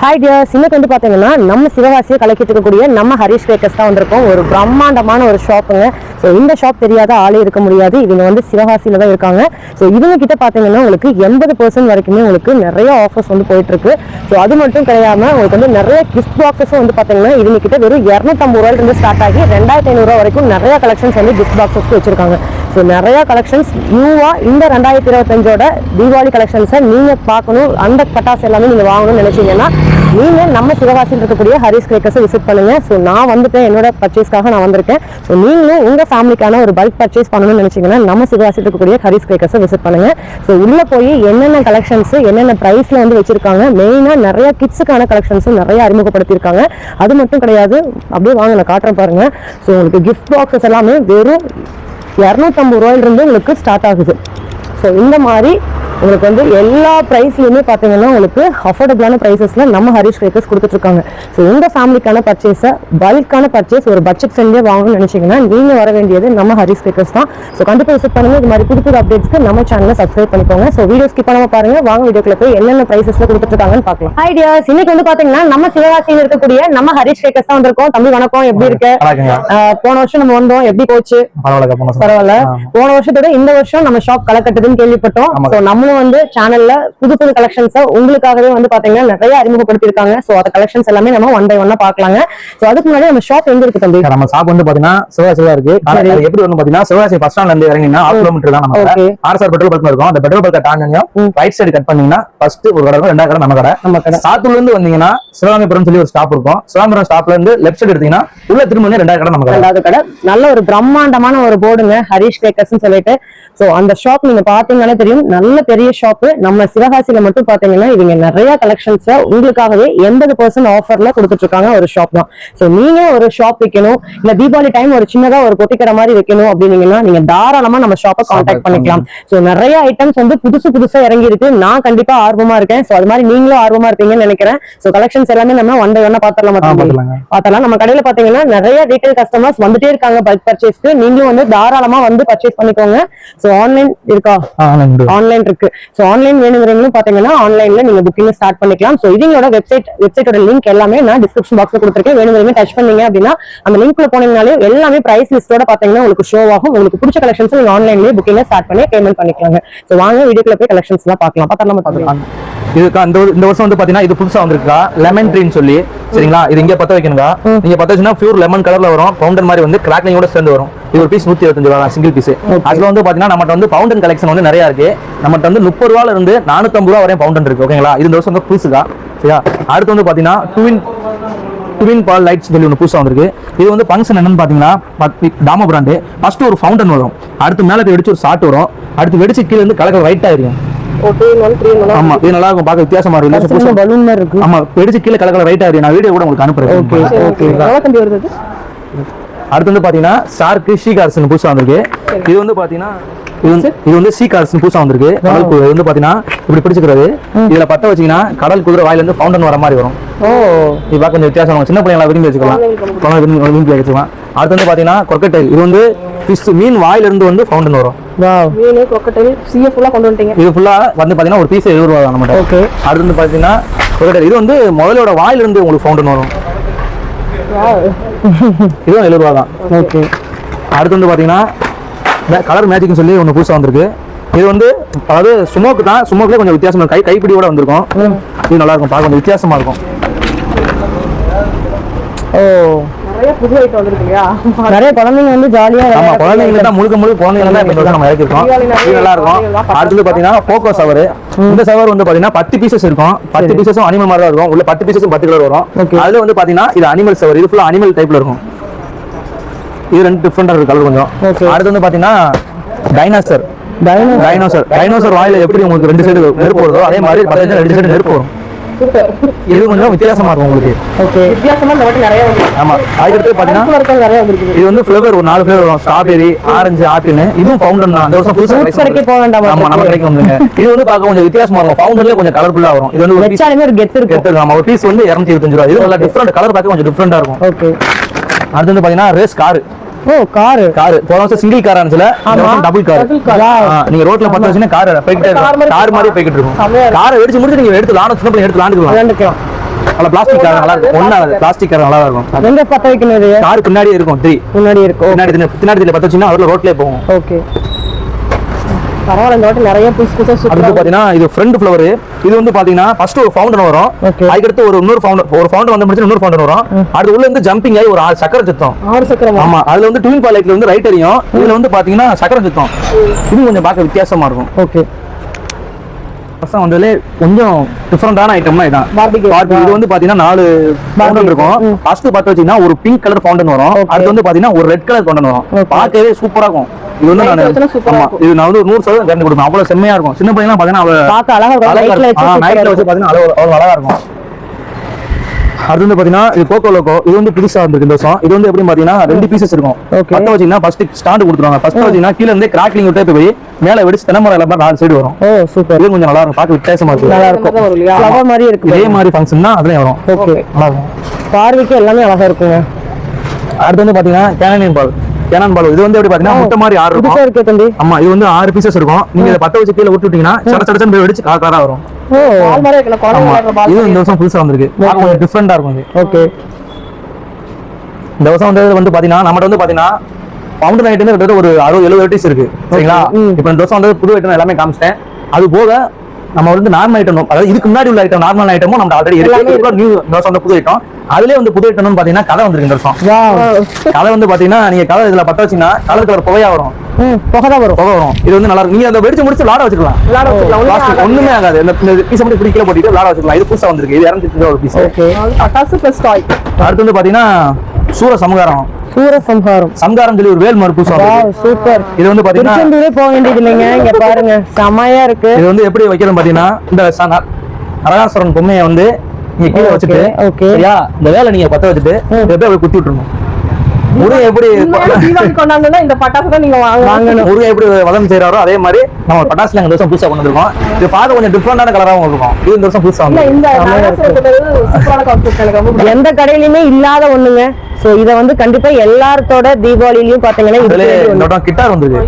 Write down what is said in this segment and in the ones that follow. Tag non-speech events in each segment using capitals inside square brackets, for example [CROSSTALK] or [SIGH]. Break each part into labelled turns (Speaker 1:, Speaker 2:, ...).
Speaker 1: Hi tears இன்னைக்கு வந்து பார்த்தீங்கன்னா நம்ம சிவகாசியை கலக்கிட்டு இருக்கக்கூடிய நம்ம ஹரிஷ் பேக்கர்ஸ் தான் வந்திருக்கோம். ஒரு பிரம்மாண்டமான ஒரு ஷாப்புங்க. ஸோ இந்த ஷாப் தெரியாத ஆளே இருக்க முடியாது. இவங்க வந்து சிவகாசியில் தான் இருக்காங்க. ஸோ இவங்க கிட்ட பார்த்தீங்கன்னா உங்களுக்கு எண்பது பர்சன்ட் வரைக்குமே உங்களுக்கு நிறைய ஆஃபர்ஸ் வந்து போயிட்டு இருக்கு ஸோ அது மட்டும் கிடையாம உங்களுக்கு வந்து நிறைய கிஃப்ட் பாக்ஸஸும் வந்து பார்த்தீங்கன்னா இவங்க கிட்ட வெறும் இரநூத்தம்பது ரூபாயிலிருந்து ஸ்டார்ட் ஆகி ரெண்டாயிரத்தி ஐநூறுரூவா வரைக்கும் நிறைய கலெக்ஷன்ஸ் வந்து கிஃப்ட் பாக்ஸஸ்க்கு வச்சிருக்காங்க. ஸோ நிறையா கலெக்ஷன்ஸ் நியூவாக இந்த ரெண்டாயிரத்தி இருபத்தஞ்சோட தீபாவளி கலெக்ஷன்ஸை நீங்கள் பார்க்கணும். அந்த பட்டாசு எல்லாமே நீங்கள் வாங்கணும்னு நினச்சிங்கன்னா நீங்கள் நம்ம சிவகாசியில் இருக்கக்கூடிய ஹரிஸ் கிரேக்கர்ஸை விசிட் பண்ணுங்கள் ஸோ நான் வந்துட்டேன். என்னோட பர்ச்சேஸ்க்காக நான் வந்திருக்கேன். ஸோ நீங்களும் உங்கள் ஃபேமிலிக்கான ஒரு பல்க் பர்ச்சேஸ் பண்ணணும்னு நினச்சிங்கன்னா நம்ம சிவகாசியில் இருக்கக்கூடிய ஹரிஸ் கிரேக்கர்ஸை விசிட் பண்ணுங்கள் ஸோ உள்ளே போய் என்னென்ன கலெக்ஷன்ஸ் என்னென்ன ப்ரைஸில் வந்து வச்சுருக்காங்க மெயினாக நிறையா கிட்ஸுக்கான கலெக்ஷன்ஸும் நிறைய அறிமுகப்படுத்தியிருக்காங்க. அது மட்டும் கிடையாது அப்படியே வாங்க நான் காட்டுறேன் பாருங்கள் ஸோ உங்களுக்கு கிஃப்ட் பாக்ஸஸ் எல்லாமே வெறும் இரநூத்தம்பது ரூபாயிலிருந்து உங்களுக்கு ஸ்டார்ட் ஆகுது. ஸோ இந்த மாதிரி உங்களுக்கு வந்து எல்லா ப்ரைஸ்லையுமே பார்த்தீங்கன்னா உங்களுக்கு அஃபோர்டபுளான ப்ரைஸஸில் நம்ம ஹரிஷ் கிரேக்கர்ஸ் கொடுத்துட்ருக்காங்க. ஸோ உங்கள் ஃபேமிலிக்கான பர்ச்சேஸை பல்கான பர்ச்சேஸ் ஒரு பட்ஜெட் ஃப்ரெண்ட்லியாக வாங்கணும்னு நினச்சிங்கன்னா நீங்கள் வர வேண்டியது நம்ம ஹரிஷ் கிரேக்கர்ஸ் தான். ஸோ கண்டிப்பாக விசிட் பண்ணுங்க. இது மாதிரி புது புது அப்டேட்ஸ்க்கு நம்ம சேனலை சப்ஸ்கிரைப் பண்ணிக்கோங்க. ஸோ வீடியோ ஸ்கிப் பண்ணாம பாருங்க. வாங்க வீடியோக்குள்ள போய் என்னென்ன ப்ரைஸஸில் கொடுத்துட்ருக்காங்கன்னு பார்க்கலாம். ஹை டியர்ஸ் இன்னைக்கு வந்து பார்த்தீங்கன்னா நம்ம சிவகாசியில் இருக்கக்கூடிய நம்ம ஹரிஷ் கிரேக்கர்ஸ் தான் வந்திருக்கோம். தம்பி வணக்கம். எப்படி இருக்கு? போன வருஷம் நம்ம வந்தோம். எப்படி போச்சு?
Speaker 2: பரவாயில்ல போன
Speaker 1: வருஷத்தோட இந்த வருஷம் நம்ம ஷாப் களை கேள்விப்பட்டோம். சோ நம்மளும் வந்து சேனல்ல புது புது கலெக்ஷன்ஸ் உங்களுக்காகவே வந்து பாத்தீங்கன்னா நிறைய அறிமுகப்படுத்திருக்காங்க சோ அந்த கலெக்ஷன்ஸ் எல்லாமே நம்ம ஒன் பை ஒன்னா பாக்கலாங்க சோ அதுக்கு முன்னாடி நம்ம ஷாப் எங்க இருக்கு தம்பி?
Speaker 2: நம்ம ஷாப் வந்து பாத்தீங்கன்னா சிவகாசி தான் இருக்கு எப்படி வந்து பாத்தீங்கன்னா சிவகாசி பஸ் ஸ்டாண்ட்ல இருந்து இறங்கினா ஆஃப் கிலோமீட்டர் தான் நம்ம ஆர்எஸ்ஆர் பெட்ரோல் பங்க் இருக்கும். அந்த பெட்ரோல் பங்க் தாண்டியும்
Speaker 1: ம்.
Speaker 2: ரைட் சைடு கட் பண்ணீங்கன்னா ஃபர்ஸ்ட் ஒரு கடை ரெண்டாவது கடை நம்ம கடை.
Speaker 1: நம்ம கடை.
Speaker 2: சாத்தூர்ல இருந்து வந்தீங்கன்னா சிவகாமிபுரம் சொல்லி ஒரு ஸ்டாப் இருக்கும். சிவகாமிபுரம் ஸ்டாப்ல இருந்து லெஃப்ட் சைடு எடுத்தீங்கன்னா உள்ள திரும்ப ரெண்டாவது கடை நம்ம கடை.
Speaker 1: ரெண்டாவது கடை. நல்ல ஒரு பிரம்மாண்டமான ஒரு போர்டுங்க ஹரிஷ் கேக்கர்ஸ் சொல்லிட்டு. சோ அந்த ஷாப் நீங்க பாத்தீங்கன்னாலே தெரியும். நல்ல பெரிய ஷாப் நம்ம சிவகாசியில மட்டும் பாத்தீங்கன்னா இவங்க நிறைய கலெக்ஷன்ஸ் உங்களுக்காகவே எண்பது பர்சன்ட் ஆஃபர்ல கொடுத்துட்டு இருக்காங்க ஒரு ஷாப் தான். சோ நீங்க ஒரு ஷாப் வைக்கணும். இல்ல தீபாவளி டைம் ஒரு சின்னதா ஒரு பொட்டிக்கடை மாதிரி வைக்கணும் அப்படின்னீங்கன்னா நீங்க தாராளமா நம்ம ஷாப்பை கான்டாக்ட் பண்ணிக்கலாம். சோ நிறைய ஐட்டம்ஸ் வந்து புதுசு புதுசா இறங்கி இருக்கு நான் கண்டிப்பா ஆர்வமா இருக்கேன். சோ அது மாதிரி நீங்களும் ஆர்வமா இருப்பீங்கன்னு நினைக்கிறேன். சோ கலெக்ஷன்ஸ் எல்லாமே நம்ம ஒன் பை ஒன்னா பாத்திரலாம். பார்த்தலாம் நம்ம கடையில பாத்தீங்கன்னா நிறைய ரீட்டைல் கஸ்டமர்ஸ் வந்துட்டே இருக்காங்க பல்க் பர்ச்சேஸ்க்கு நீங்களும் வந்து தாராளமா வந்து பர்ச்சேஸ் பண்ணிக்கோங்க. சோ ஆன்லைன் இருக்கா. ஆன்லைன் இருக்கு. சோ ஆன்லைன் வேணுங்கிறவங்களும் பாத்தீங்கன்னா ஆன்லைன்ல நீங்க புக்கிங் ஸ்டார்ட் பண்ணிக்கலாம். சோ இவங்களோட வெப்சைட் வெப்சைட்டோட லிங்க் எல்லாமே நான் டிஸ்கிரிப்ஷன் பாக்ஸ்ல கொடுத்துருக்கேன். வேணுங்கிறவங்க டச் பண்ணீங்க அப்படின்னா அந்த லிங்க்ல போனீங்கனாலே எல்லாமே பிரைஸ் லிஸ்டோட பாத்தீங்கன்னா உங்களுக்கு ஷோ ஆகும். உங்களுக்கு பிடிச்ச கலெக்ஷன்ஸ் நீங்க ஆன்லைன்லயே புக்கிங் ஸ்டார்ட் பண்ணி பேமெண்ட் பண்ணிக்கலாங்க. சோ வாங்க வீடியோக்குள்ள போய் கலெக்ஷன்ஸ் எல்லாம் பார்க்கலாம். பார்த்தலாம் பார்க்கலாம்.
Speaker 2: இதுக்கா ஒரு- இந்த வருஷம் வந்து பாத்தீங்கன்னா இது புதுசா வந்திருக்கா? லெமன் ட்ரீன்னு சொல்லி. சரிங்களா? இது இங்க பத்த வைக்கணுங்க. நீங்க பத்த வச்சுன்னா பியூர் லெமன் கலர்ல வரும். பவுண்டர் மாதிரி வந்து கிராக்லிங்கோட சேர்ந்து வரும். இது ஒரு பீஸ் நூத்தி இருபத்தஞ்சு ரூபா சிங்கிள் பீஸ் அதுல வந்து பாத்தீங்கன்னா நம்மகிட்ட வந்து பவுண்டன் கலெக்ஷன் வந்து நிறைய இருக்கு. நம்மகிட்ட வந்து முப்பது ரூபால இருந்து நானூத்தம்பது ரூபா வரையும் பவுண்டன் இருக்கு. ஓகேங்களா இது இந்த வருஷம் வந்து புதுசுக்கா சரியா? அடுத்து வந்து பாத்தீங்கன்னா ட்வின் ட்வின் பால் லைட்ஸ் சொல்லி ஒன்று புதுசாக வந்திருக்கு. இது வந்து ஃபங்க்ஷன் என்னன்னு பார்த்தீங்கன்னா டாமோ பிராண்டு ஃபர்ஸ்ட் ஒரு ஃபவுண்டன் வரும். அடுத்து மேலே வெடிச்சு ஒரு ஷாட் வரும். அடுத்து வெடிச்சு கீழே இருந்து கலக்கல் ரைட்டாக இருக்கும். ஆமா இது நல்லா இருக்கும். பார்க்க வித்தியாசமா இருக்கும்.
Speaker 1: சின்ன
Speaker 2: புதுசா-
Speaker 1: பலூன் மாதிரி இருக்கு
Speaker 2: ஆமா வெடிச்சு கீழே கலக்கல நான் வீடியோ கூட உங்களுக்கு அனுப்புறேன்.
Speaker 1: ஓகே. ஓகே?
Speaker 2: அடுத்து வந்து பாத்தீங்கன்னா ஷார்க்கு ஷீ கார்ஸ் புதுசா வந்திருக்கு. இது வந்து பாத்தீங்கன்னா இது வந்து இது வந்து ஷீ கார்ஸ் புதுசா வந்திருக்கு. கடல் குதிரை வந்து பாத்தீங்கன்னா இப்படி பிடிச்சிக்கிறது. இதுல பத்த வச்சீங்கன்னா கடல் குதிரை வாயில இருந்து ஃபவுண்டன் வர மாதிரி வரும்.
Speaker 1: ஓ.
Speaker 2: இது பார்க்க கொஞ்சம் வித்தியாசம். சின்ன பிள்ளைங்களா விரும்பி வச்சுக்கலாம். குழந்தை விரும்பி விரும்பி வச்சுக்கலாம். அடுத்து வந்து பாத்தீங்கன்னா கொக்கட்டைல் இது வந்து ஃபிஷ் மீன் வாயில இருந்து வந்து ஃபவுண்டன் வரும்.
Speaker 1: வாவ் மீன் கொக்கட்டைல் சிஎஃப் ஃபுல்லா கொண்டு வந்துட்டீங்க.
Speaker 2: இது ஃபுல்லா வந்து பாத்தீங்கன்னா ஒரு பீஸ் எழுபது ரூபா தான் நம்மகிட்ட.
Speaker 1: ஓகே
Speaker 2: அடுத்து வந்து பாத்தீங்கன்னா கொக்கட்டைல் இது வந்து முதலோட வாயில இருந்து உங்களுக்கு ஃபவுண்டன் வரும்.
Speaker 1: வாவ்
Speaker 2: இதுவும் எழுபது ரூபா தான்.
Speaker 1: ஓகே
Speaker 2: அடுத்து வந்து பாத்தீங்கன்னா கலர் மேஜிக்னு சொல்லி ஒன்று புதுசாக வந்திருக்கு. இது வந்து அதாவது சுமோக்கு தான். சுமோக்குலேயே கொஞ்சம் வித்தியாசமா. கை கைப்பிடியோட வந்திருக்கும். இது நல்லா இருக்கும் பார்க்க கொஞ்சம் வித்தியாசமா இருக்கும்.
Speaker 1: ஓ. நிறைய குழந்தைங்க வந்து ஜாலியா
Speaker 2: ஆமா குழந்தைங்களுக்கு தான் முழுக்க முழுக்க குழந்தைங்க தான் இப்போ நம்ம இறக்கிருக்கோம் இது நல்லா இருக்கும் பாத்தீங்கன்னா போக்கோ சவர் இந்த சவர் வந்து பாத்தீங்கன்னா பத்து பீசஸ் இருக்கும். பத்து பீசஸும் அனிமல் மாதிரி தான் இருக்கும். உள்ள பத்து பீசஸும் பத்து கலர் வரும். அதுல வந்து பாத்தீங்கன்னா இது அனிமல் சவர் இது ஃபுல்லா அனிமல் டைப்ல இருக்கும். இது ரெண்டு டிஃப்ரெண்டா இருக்கு கலர் கொஞ்சம். அடுத்து வந்து பாத்தீங்கன்னா டைனாசர்
Speaker 1: டைனோசர்
Speaker 2: டைனோசர் வாயில எப்படி உங்களுக்கு ரெண்டு சைடு நெருப்பு வருதோ அதே மாதிரி பத்து ரெண்டு சைடு நெருப்பு வரும்.
Speaker 1: சூப்பர்.
Speaker 2: இது கொஞ்சம் வித்தியாசமா இருக்கும் உங்களுக்கு.
Speaker 1: ஓகே வித்தியாசமா இந்த வாட்டி நிறைய வந்து
Speaker 2: ஆமா. அதுக்கடுத்து பாத்தீங்கன்னா
Speaker 1: நிறைய
Speaker 2: இது வந்து ஃபிளவர் ஒரு நாலு ஃபிளவர் வரும். ஸ்ட்ராபெரி ஆரஞ்சு ஆப்பிள் இதுவும் ஃபவுண்டன் தான். அந்த வருஷம் புதுசா
Speaker 1: கடைக்கே போக வேண்டாமா?
Speaker 2: ஆமா நம்ம கிடைக்கும் வந்துங்க இது வந்து பார்க்க கொஞ்சம் வித்தியாசமா இருக்கும். ஃபவுண்டன்ல கொஞ்சம் கலர்ஃபுல்லா வரும். இது வந்து ஒரு
Speaker 1: ஒரு கெத்து இருக்கும்.
Speaker 2: எடுத்துக்கலாம் ஆமா. ஒரு பீஸ் வந்து 225 ரூபா இது நல்லா டிஃபரெண்ட் கலர் பார்க்க கொஞ்சம் டிஃபரெண்டா இருக்கும்.
Speaker 1: ஓகே
Speaker 2: அடுத்து வந்து பாத்தீங்கன்னா race car
Speaker 1: oh car.
Speaker 2: Car. போன வருஷம் சிங்கிள் கார். வருஷம் டபுள் கார். நீங்க ரோட்ல பார்த்து வச்சுன்னா கார் கார் மாதிரி போய்கிட்டு இருக்கும். காரை வெடிச்சு முடிச்சு நீங்க எடுத்து லான சின்ன எடுத்து லாண்டுக்கலாம். நல்ல பிளாஸ்டிக் கார் நல்லா இருக்கும். ஒன்றாவது பிளாஸ்டிக் கார் நல்லா இருக்கும்.
Speaker 1: எங்க பத்த வைக்கணும்
Speaker 2: கார் பின்னாடியே இருக்கும் த்ரீ
Speaker 1: முன்னாடி இருக்கும்.
Speaker 2: பின்னாடி பின்னாடி பத்த வச்சீங்கன்னா அதில் ரோட்லேயே போகும்.
Speaker 1: ஓகே பரவாயில்ல இந்த வாட்டி நிறைய புதுசு புதுசா
Speaker 2: அது
Speaker 1: சூப்பரா
Speaker 2: வந்து பாத்தீங்கன்னா இது ஃப்ரண்ட் ஃப்ளவர் இது வந்து பாத்தீங்கன்னா ஃபர்ஸ்ட் ஒரு ஃபவுண்டன் வரும். அதுக்கடுத்து ஒரு இன்னொரு ஃபவுண்டன் ஒரு ஃபவுண்டன் வந்து முடிச்சு இன்னொரு ஃபவுண்டன் வரும். அது உள்ள இருந்து ஜம்பிங் ஆகி ஒரு ஆறு சக்கர சுத்தம்.
Speaker 1: ஆறு சக்கரமா
Speaker 2: ஆமா அதுல வந்து ட்வின் பாலைட்ல வந்து ரைட் எரியும் இதுல வந்து பாத்தீங்கன்னா சக்கர சுத்தம். இது கொஞ்சம் பார்க்க வித்தியாசமா இருக்கும்.
Speaker 1: ஓகே
Speaker 2: பசங்க வந்ததுல கொஞ்சம் டிஃபரெண்டான ஐட்டம்னா இதான். இது வந்து பாத்தீங்கன்னா நாலு ஃபவுண்டன் இருக்கும். ஃபர்ஸ்ட் பார்த்து வச்சீங்கன்னா ஒரு பிங்க் கலர் ஃபவுண்டன் வரும். அடுத்து வந்து பாத்தீங்கன்னா ஒரு ரெட் கலர் ஃபவுண்டன் வரும். பார்க்கவே சூப்பரா இருக்கும். இது வந்து நான்
Speaker 1: இருக்கும்.
Speaker 2: இது நான் வந்து நூறு சதவீதம் கரண்ட் கொடுப்பேன். அவ்வளவு செம்மையா இருக்கும். சின்ன பையனா பாத்தீங்கன்னா அவ
Speaker 1: பார்க்க அழகா இருக்கும்.
Speaker 2: இருக்கும்.
Speaker 1: வச்சு இருக்கும்.
Speaker 2: பாத்தீங்கன்னா அழகு- அவ்வளவு அழகா இருக்கும். அடுத்து வந்து பாத்தீங்கன்னா இது கோகோ லோகோ இது வந்து புதுசா வந்திருக்கு இந்த வருஷம். இது வந்து எப்படி பாத்தீங்கன்னா ரெண்டு பீசஸ் இருக்கும். பத்த வச்சீங்கன்னா ஃபர்ஸ்ட் ஸ்டாண்ட் கொடுத்துருவாங்க. ஃபர்ஸ்ட் வச்சீங்கன்னா கீழ இருந்து கிராக்லிங் விட்டு போய் மேல வெடிச்சு தென்னமரம் எல்லாம் நாலு சைடு வரும்.
Speaker 1: ஓ சூப்பர்
Speaker 2: இது கொஞ்சம் நல்லா இருக்கும். பார்க்க வித்தியாசமா இருக்கும்.
Speaker 1: நல்லா இருக்கும். ஃப்ளவர் மாதிரி இருக்கு
Speaker 2: இதே மாதிரி ஃபங்க்ஷன் தான் அதுலயும் வரும்.
Speaker 1: ஓகே
Speaker 2: நல்லா இருக்கும்.
Speaker 1: பார்வைக்கு எல்லாமே அழகா இருக்குங்க.
Speaker 2: அடுத்து வந்து பாத்தீங்கன்னா கேனன் பால் கேனன் பால். இது வந்து எப்படி பாத்தீங்கன்னா முட்டை மாதிரி ஆறு இருக்கும்.
Speaker 1: இருக்கே தம்பி.
Speaker 2: ஆமா இது வந்து ஆறு பீசஸ் இருக்கும். நீங்க இதை பத்த வச்சு கீழே விட்டுட்டீங்கன்னா சட சடச்சன் போய் வெடிச்சு கார் காரா வரும். இது இந்த வருஷம் புதுசா வந்திருக்கு. கொஞ்சம் டிஃப்ரெண்டா இருக்கும் இது.
Speaker 1: ஓகே.
Speaker 2: இந்த வருஷம் வந்து வந்து பாத்தீங்கன்னா நம்மகிட்ட வந்து பாத்தீங்கன்னா ஐட்டம் கிட்டத்தட்ட ஒரு அறுபது எழுபது வெரைட்டிஸ் இருக்கு. சரிங்களா. இப்போ இந்த வருஷம் வந்து புது ஐட்டம் எல்லாமே காமிச்சிட்டேன். அது போக நம்ம வந்து நார்மல் ஐட்டம் அதாவது இதுக்கு முன்னாடி உள்ள ஐட்டம் நார்மல் ஐட்டமும் நம்ம ஆல்ரெடி இருக்கு. நியூ வந்து புது ஐட்டம் அதுலயே வந்து புது ஐட்டம்னு பாத்தீங்கன்னா கதை வந்திருக்கு இந்த வருஷம். கதை வந்து பாத்தீங்கன்னா நீங்க கதை இதுல பத்த வச்சீங்கன்னா கலர் கலர் புகையா வரும்.
Speaker 1: ம் புகை தான் வரும்.
Speaker 2: புகை வரும். இது வந்து நல்லா இருக்கும். நீங்க அந்த வெடிச்சு முடிச்சு விளாட வச்சுக்கலாம்.
Speaker 1: விளையாட வச்சுக்கலாம். ஒண்ணுமே
Speaker 2: ஆகாது. இந்த பீஸ் மட்டும் கீழே போட்டுட்டு விளாட வச்சுக்கலாம். இது புதுசா வந்திருக்கு. இது இறந்துட்டு ஒரு பீஸ்
Speaker 1: ஓகே
Speaker 3: பட்டாசு பிளஸ் டாய்
Speaker 2: அடுத்து வந்து பாத்தீங்கன்னா சூர சமகாரம்
Speaker 1: சூரசம்ஹாரம்.
Speaker 2: சம்காரம் சொல்லி ஒரு வேல் மறு புதுசா
Speaker 1: வாவ்
Speaker 2: வந்திருக்கு.
Speaker 1: சூப்பர்.
Speaker 2: இது வந்து பாத்தீங்கன்னா
Speaker 1: திருச்செந்தூரே போக வேண்டியது இல்லைங்க. இங்க பாருங்க செமையா இருக்கு.
Speaker 2: இது வந்து எப்படி வைக்கிறது பாத்தீங்கன்னா இந்த நரகாசுரன் பொம்மையை வந்து நீங்க கீழே வச்சுட்டு
Speaker 1: okay.
Speaker 2: சரியா? இந்த வேலை நீங்க பத்த வச்சுட்டு அப்படி குத்தி விட்டுருணும் முருகன் எப்படி [LAUGHS]
Speaker 3: கொண்டாங்கன்னா இந்த பட்டாசு தான் நீங்க வாங்கணும்.
Speaker 2: முருகன் எப்படி வதம் செய்யறாரோ அதே மாதிரி நம்ம பட்டாசுல இந்த வருஷம் புதுசா கொண்டு வந்திருக்கோம் இது பார்க்க கொஞ்சம் டிஃப்ரெண்டான கலராகவும் இருக்கும். இது இந்த வருஷம் புதுசா வந்து.
Speaker 1: எந்த கடையிலுமே இல்லாத ஒண்ணுங்க. சோ இத வந்து கண்டிப்பா எல்லாத்தோட தீபாவளிலயும் பாத்தீங்கன்னா
Speaker 2: கிட்டார் வந்திருக்கு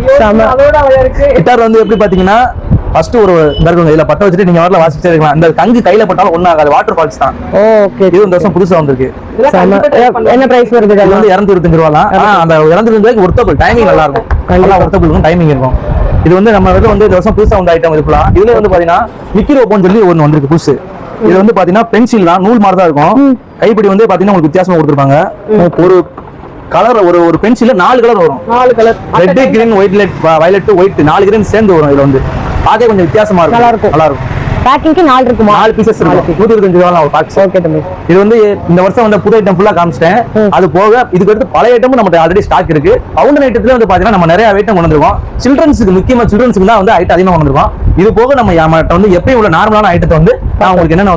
Speaker 3: இருக்கு.
Speaker 2: கிட்டார் வந்து எப்படி பாத்தீங்கன்னா ஃபர்ஸ்ட் ஒரு இருக்குங்க இதுல பத்த வச்சுட்டு நீங்க வரல வாசிச்சே இருக்கலாம். இந்த கங்கு கையில பட்டாலும் ஒண்ணு ஆகாது. வாட்டர் ஃபால்ஸ் தான்.
Speaker 1: ஓகே
Speaker 2: இது இந்த வருஷம் புதுசா வந்திருக்கு.
Speaker 3: கண்டிப்பா.
Speaker 1: என்ன பிரைஸ் வருது
Speaker 2: இது வந்து இரநூத்தி ரூபா தான். ஆனா அந்த இரநூத்தி ரூபாய்க்கு ஒர்த்தபிள். டைமிங் நல்லா இருக்கும். நல்லா ஒர்த்தபிள் இருக்கும். டைமிங் இருக்கும். இது வந்து நம்ம வந்து இந்த வருஷம் புதுசா வந்த ஐட்டம் இது ஃபுல்லா இதுல வந்து பாத்தீங்கன்னா மிக்கி ரோப்போன்னு சொல்லி ஒன்னு வந்திருக்கு புதுசு. இது வந்து பாத்தீங்கன்னா பென்சில் தான். நூல் மாதிரி தான் இருக்கும். கைப்பிடி வந்து பாத்தீங்கன்னா உங்களுக்கு வித்தியாசமா கொடுத்துருப்பாங்க. ஒரு கலர் ஒரு ஒரு பென்சில்ல நாலு கலர் வரும்.
Speaker 3: நாலு colour
Speaker 2: red green white violet white நாலு கிரீன் சேர்ந்து வரும் இதுல வந்து. பார்க்க கொஞ்சம் வித்தியாசமா இருக்கும்.
Speaker 1: நல்லா இருக்கும்.
Speaker 2: நல்லா இருக்கும்?
Speaker 1: பேக்கிங்க்கு நாலு இருக்குமா.
Speaker 2: நாலு பீசஸ் இருக்கும் நூத்தி இருபத்தஞ்சு ரூபா ஒரு பாக்ஸ்
Speaker 1: ஓகே தம்பி.
Speaker 2: இது வந்து இந்த வருஷம் வந்து புது ஐட்டம் ஃபுல்லா காமிச்சிட்டேன். அது போக இதுக்கு அடுத்து பழைய ஐட்டமும் நம்ம ஆல்ரெடி ஸ்டாக் இருக்கு. பவுண்டர் ஐட்டத்துல வந்து பாத்தீங்கன்னா நம்ம நிறைய ஐட்டம் கொண்டு வந்திருக்கோம். சில்ட்ரன்ஸுக்கு முக்கியமா சில்ட்ரன்ஸுக்கு தான் வந்து ஐட்டம் அதிகமா கொண்டு வந்திருக்கோம். இது போக நம்ம நம்மகிட்ட வந்து எப்பயும் உள்ள நார்மலான ஐட்டத்தை வந்து நான் உங்களுக்கு என்னென்ன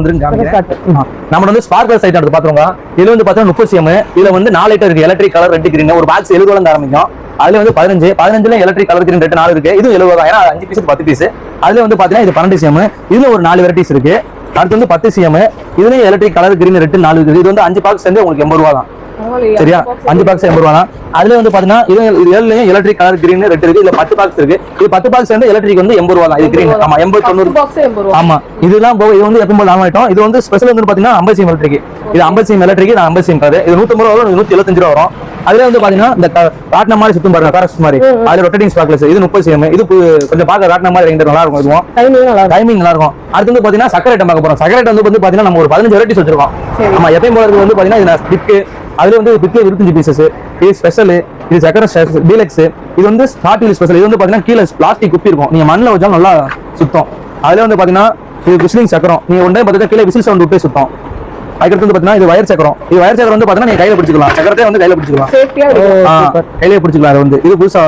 Speaker 2: ஆ. நம்ம வந்து ஸ்பார்க்கல்ஸ் ஐட்டம் எடுத்து பாத்துருங்க இதுல வந்து பாத்தீங்கன்னா முப்பது சிஎம் இதுல வந்து நாலு ஐட்டம் இருக்கு. எலக்ட்ரிக் கலர் ரெட் கிரீன் ஒரு பாக்ஸ் எழுபது ஆரம்பிக்கும். அதுல வந்து பதினஞ்சு பதினஞ்சுல எலக்ட்ரிக் கலர் கிரீன் ரெண்டு நாலு இருக்கு. இது எழுபது ஏன்னா அஞ்சு பீஸ் பத்து பீஸ் அதுல வந்து பாத்தீங்கன்னா இது பன்னெண்டு சிஎம் இதுல ஒரு நாலு வெரைட்டிஸ் இருக்கு. அடுத்து வந்து பத்து சிஎம் இதுலயும் எலக்ட்ரிக் கலர் கிரீன் ரெட்டு நாலு இருக்குது இது வந்து அஞ்சு பாக்ஸ் சேர்ந்து உங்களுக்கு எண்பது ரூபா தான். சரியா? அஞ்சு பாக்ஸ் எண்பது ரூபா அதுல வந்து பாத்தீங்கன்னா இது ஏழுலயும் எலக்ட்ரிக் கலர் கிரீன் ரெட் இருக்கு. இதுல பத்து பாக்ஸ் இருக்கு. இது பத்து பாக்ஸ் சேர்ந்து எலக்ட்ரிக் வந்து எண்பது ரூபா தான் இது கிரீன் ஆமா எண்பது தொண்ணூறு. ஆமா. இதெல்லாம் போக இது வந்து எப்பவும் போல நார்மல் ஐட்டம் இது வந்து ஸ்பெஷல் வந்து பாத்தீங்கன்னா ஐம்பது சிஎம் எலக்ட்ரிக் இது ஐம்பது சிஎம் எலக்ட்ரிக் இது ஐம்பது சிஎம் காது இது நூத்தி ரூபா வரும் நூத்தி எழுபத்தஞ்சு ரூபா வரும். அதுல வந்து பாத்தீங்கன்னா இந்த ராட்டின மாதிரி சுத்தும் பாருங்க காரஸ் மாதிரி. அதுல ரொட்டேட்டிங் ஸ்பார்க்லஸ் இது முப்பது சிஎம் இது கொஞ்சம் பார்க்க ராட்டின மாதிரி ரெண்டு நல்லா இருக்கும் இதுவும்
Speaker 1: டைமிங் நல்லா இருக்கும்.
Speaker 2: டைமிங் நல்லா இருக்கும் அடுத்து வந்து பாத்தீங்கன்னா சக்கரை ஐட்டம் பார்க்க போறோம். சக்கரை வந்து பாத்தீங்கன்னா நம்ம ஒரு பதினஞ்சு வெரைட்டிஸ் வச்சிருக்கோம் ஆமா எப்பயும் இருக்கிறது வந்து பாத்தீங்கன்னா இது பிக்கு அதுல வந்து பிக்கு இருபத்தஞ்சு பீசஸ் இது ஸ்பெஷல் இது சக்கரை டீலக்ஸ் இது வந்து ஸ்பாட்டில் ஸ்பெஷல் இது வந்து பாத்தீங்கன்னா கீழே பிளாஸ்டிக் குப்பி இருக்கும். நீங்க மண்ணில் வச்சாலும் நல்லா சுத்தம். அதுல வந்து பாத்தீங்கன்னா இது விசிலிங் சக்கரம். நீங்க ஒன்றே பார்த்தீங்கன்னா கீழே விசில் சவுண்ட் விட்டே சுத்தம். அதுக்கடுத்து வந்து பாத்தீங்கன்னா இது வயர் சக்கரம். இது வயர் சக்கரம் வந்து பாத்தீங்கன்னா நீங்க கையில பிடிச்சிக்கலாம். சக்கரத்தை வந்து கையில பிடிச்சிக்கலாம். கையிலே பிடிச்சிக்கலாம். அது வந்து இது புதுசா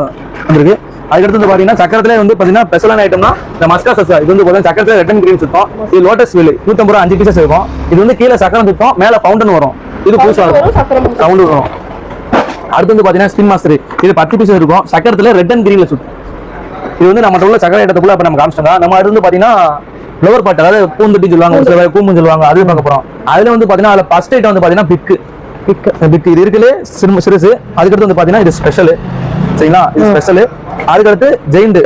Speaker 2: வந்திருக்கு. அதுக்கடுத்து வந்து பாத்தீங்கன்னா சக்கரத்துல வந்து பாத்தீங்கன்னா ஸ்பெஷலான ஐட்டம்னா இந்த மஸ்கா சசா இது வந்து பாத்தீங்கன்னா சக்கரத்துல ரெட்டன் கிரீன் சுத்தம். இது லோட்டஸ் வில் நூத்தம்பது ரூபா அஞ்சு பீசஸ் இருக்கும். இது வந்து கீழே சக்கரம் சுத்தம் மேல ஃபவுண்டன் வரும். இது புதுசா
Speaker 3: வரும்,
Speaker 2: இருக்கும். சவுண்ட் வரும். அடுத்து வந்து பாத்தீங்கன்னா ஸ்பின் மாஸ்டர் இது பத்து பீஸ் இருக்கும். சக்கரத்துல ரெட் அண்ட் கிரீன்ல சுத்தும். இது வந்து நம்ம உள்ள சக்கரை ஐட்டத்துக்குள்ள அப்ப நம்ம காமிச்சிட்டோங்க நம்ம அடுத்து வந்து பாத்தீங்கன்னா லோவர் பார்ட் அதாவது பூந்தொட்டி சொல்லுவாங்க ஒரு சில கூம்புன்னு சொல்லுவாங்க அது பார்க்க போறோம். அதுல வந்து பாத்தீங்கன்னா அதுல ஃபர்ஸ்ட் ஐட்டம் வந்து பாத்தீங்கன்னா பிக்கு. பிக் பிக் இது இருக்குல்ல சிறு சிறுசு. அதுக்கடுத்து வந்து பாத்தீங்கன்னா இது ஸ்பெஷல் சரிங்களா? இது ஸ்பெஷல் அதுக்கடுத்து ஜெயிண்ட்.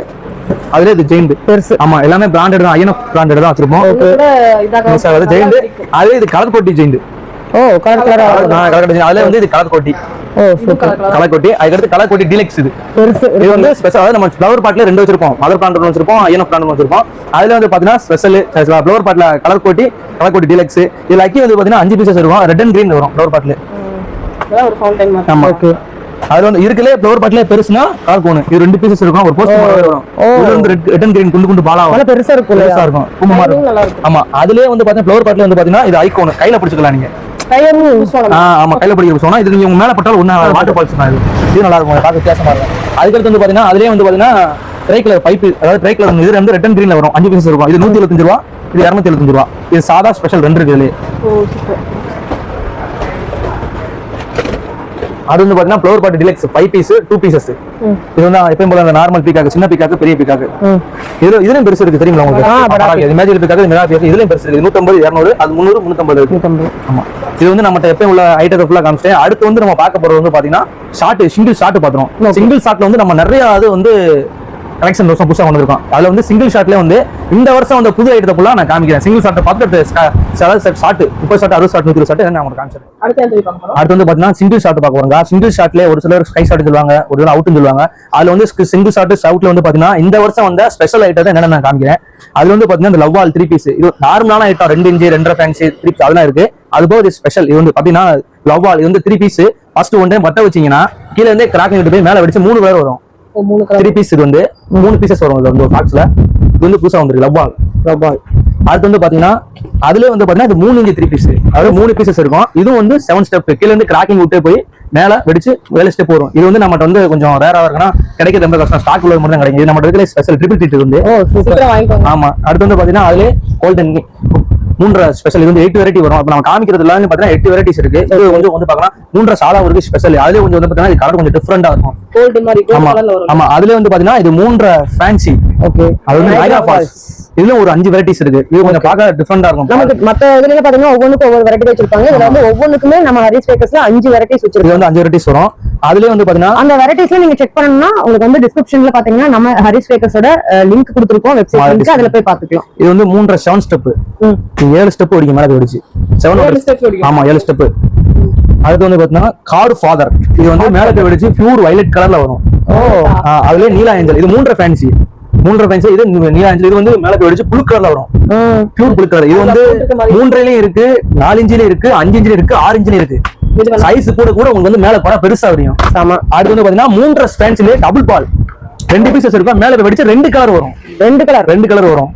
Speaker 2: அதுல இது ஜெயிண்ட்.
Speaker 1: பெருசு.
Speaker 2: ஆமா எல்லாமே பிராண்டட் தான். ஐஎன்எஃப் பிராண்டட் தான் வச்சிருப்போம். ஜெயிண்ட். அதே இது கலர் கொட்டி ஜெயிண்ட்.
Speaker 1: ஓ கலர்
Speaker 2: அதுல வந்து இது கலர் கொட்டி.
Speaker 1: ஓ சூப்பர்.
Speaker 2: கலர் கொட்டி. அதுக்கடுத்து கலர் கொட்டி டீலக்ஸ் இது. இது வந்து ஸ்பெஷல் அதாவது நம்ம ஃப்ளவர் பாட்ல ரெண்டு வச்சிருப்போம். மதர் பிளான்ட் ஒன்று வச்சிருப்போம். ஐஎன்எஃப் பிளான்ட் ஒன்று வச்சிருப்போம். அதுல வந்து பாத்தீங்கன்னா ஸ்பெஷல் ஃப்ளவர் பாட்ல கலர் கோட்டி கலர் கோட்டி டீலக்ஸ் இதுல அக்கி வந்து பாத்தீங்கன்னா அஞ்சு பீசஸ் இருக்கும் ரெட் அண்ட் கிரீன் வரும் ஃப்ளவர் பாட்ல
Speaker 3: ஒரு ஃபவுண்டைன் மாதிரி.
Speaker 2: ஆமா.
Speaker 1: ஓகே
Speaker 2: அதுல வந்து இருக்கலே ஃப்ளவர் பாட்ல பெருசுனா கார் கோனு இது ரெண்டு பீசஸ் இருக்கும். ஒரு போஸ்ட் வரும். இதுல வந்து ரெட் அண்ட் கிரீன் குண்டு குண்டு பாலா
Speaker 1: நல்லா பெருசா இருக்கும்
Speaker 2: பெருசா இருக்கும். கும்பமா இருக்கும். ஆமா. அதுலயே வந்து பாத்தீங்கன்னா ஃப்ளவர் பாட்ல வந்து பாத்தீங்கன்னா இது ஐகோன் கையில பிடிச்சிக்கலாம் நீங்க. ஆமா. கையில பிடிக்கிற சொன்னா இது நீங்க உங்க மேல பட்டாலும் ஒண்ணு வாட்டர் ஃபால்ஸ் தான் இது. இது நல்லா இருக்கும். பார்க்க வித்தியாசமா இருக்கும். அதுக்கடுத்து வந்து பாத்தீங்கன்னா அதுலயே வந்து பாத்தீங்கன்னா ட்ரை கலர் பைப் அதாவது ட்ரை கலர் இது வந்து ரெட் அண்ட் கிரீன்ல வரும். அஞ்சு பீசஸ் இருக்கும். இது நூத்தி எழுபத்தஞ்சு ரூபா. இது இருநூத்தி எழுபத்தஞ்சு ரூபா. இது சாதா ஸ்பெஷல் ரெண்டு இருக்கு
Speaker 3: ஓ சூப்பர்
Speaker 2: அது வந்து பாத்தீங்கன்னா flower pot deluxe five piece two pieces இது வந்து எப்பயும் போல அந்த நார்மல் பீக்காக்கு சின்ன பீக்காக்கு பெரிய பீக்காக்கு இதுல இதுலயும் பெருசு இருக்கு தெரியுங்களா. உங்களுக்கு? இது பீக்காக்கு இதுலயும் பெருசு இருக்கு. நூத்தம்பது இருநூறு அது முந்நூறு முன்னூத்தம்பது இருக்கு. ஆமா. இது வந்து நம்மகிட்ட எப்பயும் உள்ள ஐட்டத்தை ஃபுல்லா காமிச்சிட்டேன். அடுத்து வந்து நம்ம பார்க்க போறது வந்து பாத்தீங்கன்னா ஷார்ட் சிங்கிள் ஷார்ட் பாத்துறோம் சிங்கிள் ஷாட்ல வந்து நம்ம நிறைய அது வந்து கலெக்ஷன் வருஷம் புதுசா வந்திருக்கோம் அதுல வந்து சிங்கிள் ஷாட்ல வந்து இந்த வருஷம் அந்த புது ஐட்டத்தை ஃபுல்லா நான் காமிக்கிறேன். சிங்கிள் ஷாட்டை பார்த்துட்டு ஷார்ட் முப்பது ஷாட் அறுபது ஷாட் நூறு ஷாட் நான் உங்களுக்கு காமிச்சிருக்கேன்
Speaker 3: அடுத்து
Speaker 2: வந்து பாத்தீங்கன்னா சிங்கிள் ஷாட் பார்க்க போறோங்க சிங்கிள் ஷாட்ல ஒரு சிலர் ஸ்கை ஷாட் சொல்லுவாங்க ஒரு சிலர் அவுட்னு சொல்லுவாங்க. அதுல வந்து சிங்கிள் ஷாட் ஷவுட்ல வந்து பாத்தீங்கன்னா இந்த வருஷம் வந்த ஸ்பெஷல் ஐட்டத்தை என்னென்ன நான் காமிக்கிறேன். அதுல வந்து பாத்தீங்கன்னா இந்த லவ் ஆல் த்ரீ பீஸ் இது நார்மலான ஐட்டம் ரெண்டு இன்ச்சு ரெண்டரை ஃபேன்சி த்ரீ பீஸ் அதெல்லாம் இருக்கு. அது போக இது ஸ்பெஷல் இது வந்து பாத்தீங்கன்னா லவ் ஆல் இது வந்து three piece first one time பட்ட வச்சீங்கன்னா கீழே இருந்தே கிராக் எடுத்து போய் மேல வெடிச்சு மூணு கலர் வரும்.
Speaker 3: மூணு
Speaker 2: த்ரீ பீஸ் இது வந்து மூணு பீசஸ் வரும் இது வந்து ஒரு பாக்ஸ்ல இது வந்து புதுசா வந்திருக்கு லவ் பால் லவ் பால் அடுத்து வந்து பாத்தீங்கன்னா அதுல வந்து பாத்தீங்கன்னா இது மூணு இன்ச்சு த்ரீ பீஸ் அதாவது மூணு பீசஸ் இருக்கும். இதுவும் வந்து செவன் ஸ்டெப் கீழ இருந்து கிராக்கிங் விட்டு போய் மேல வெடிச்சு ஏழு ஸ்டெப் வரும் இது வந்து நம்மகிட்ட வந்து கொஞ்சம் ரேரா இருக்குன்னா கிடைக்கிறது ரொம்ப கஷ்டம். ஸ்டாக் உள்ள மட்டும் தான் கிடைக்கும் நம்ம இருக்கிற ஸ்பெஷல் ட்ரிபிள் த்ரீ வந்து ஆமா. அடுத்து வந்து பாத்தீங்கன்னா அதுல கோல்டன் மூன்றரை ஸ்பெஷல் இது வந்து எயிட் வெரைட்டி வரும். அப்ப நம்ம காமிக்கிறது எல்லாமே பாத்தீங்கன்னா எட்டு வெரைட்டிஸ் இருக்கு. இது கொஞ்சம் வந்து பாக்கலாம் மூன்றரை சாலா இருக்கு ஸ்பெஷல் அதுல கொஞ்சம் வந்து பாத்தீங்கன்னா கலர் கொஞ்சம் டிஃப்ரெண்டா இருக்கும்.
Speaker 3: கோல்டு மாதிரி கோல்டு
Speaker 2: ஆமா.
Speaker 3: கலர்ல வரும்.
Speaker 2: ஆமா. அதுல வந்து பாத்தீங்கன்னா இது மூன்றரை ஃபேன்சி
Speaker 1: ஓகே
Speaker 2: அது வந்து இதுல ஒரு அஞ்சு வெரைட்டிஸ் இருக்கு. இது கொஞ்சம் பார்க்க டிஃப்ரெண்டா இருக்கும்.
Speaker 1: நமக்கு மத்த இதுல பாத்தீங்கன்னா ஒவ்வொன்றுக்கும் ஒவ்வொரு வெரைட்டி வச்சிருப்பாங்க. இதுல வந்து ஒவ்வொன்றுக்குமே நம்ம ஹரிஸ் பேக்கர்ஸ்ல அஞ்சு வெரைட்டிஸ் வச்சிருக்கோம்
Speaker 2: வந்து அஞ்சு வெரைட்டிஸ் வரும். அதுலயே வந்து பாத்தீங்கன்னா
Speaker 1: அந்த வெரைட்டிஸ்ல நீங்க செக் பண்ணணும்னா உங்களுக்கு வந்து டிஸ்கிரிப்ஷன்ல பாத்தீங்கன்னா நம்ம ஹரிஸ் பேக்கர்ஸோட லிங்க் கொடுத்துருக்கோம் வெப்சைட் லிங்க் அதுல போய் பாத்துக்கலாம்.
Speaker 2: இது வந்து மூன்றரை செவன் ஸ்டெப். ஏழு ஸ்டெப் அடிக்க மேல போயிடுச்சு செவன். ஆமா ஏழு ஸ்டெப் அடுத்து வந்து பாத்தீங்கன்னா கார் ஃபாதர் இது வந்து மேல போய் வெடிச்சு பியூர் வயலட் கலர்ல வரும்.
Speaker 1: ஓ.
Speaker 2: ஆ, அதுலயே நீலா ஏஞ்சல். இது மூன்றரை ஃபேன்சி மூன்றரை ஃபேன்சி இது நீலா ஏஞ்சல் இது வந்து மேல போய் வெடிச்சு புழு கலர்ல வரும். பியூர் புழு கலர் இது வந்து. மூன்றையிலயும் இருக்கு நாலு இன்ச்சிலயும் இருக்கு அஞ்சு இன்ச்சிலும் இருக்கு. ஆறு இன்ச்சிலும் இருக்கு சைஸ் கூட கூட உங்களுக்கு வந்து மேல போனா பெருசா வரையும்
Speaker 1: ஆமா.
Speaker 2: அடுத்து வந்து பாத்தீங்கன்னா மூன்றரை ஸ்பேன்ஸ்ல டபுள் பால் ரெண்டு பீசஸ் இருக்கும். மேல போய் வெடிச்சு ரெண்டு கலர் வரும்.
Speaker 1: ரெண்டு கலர்
Speaker 2: ரெண்டு கலர் வரும்.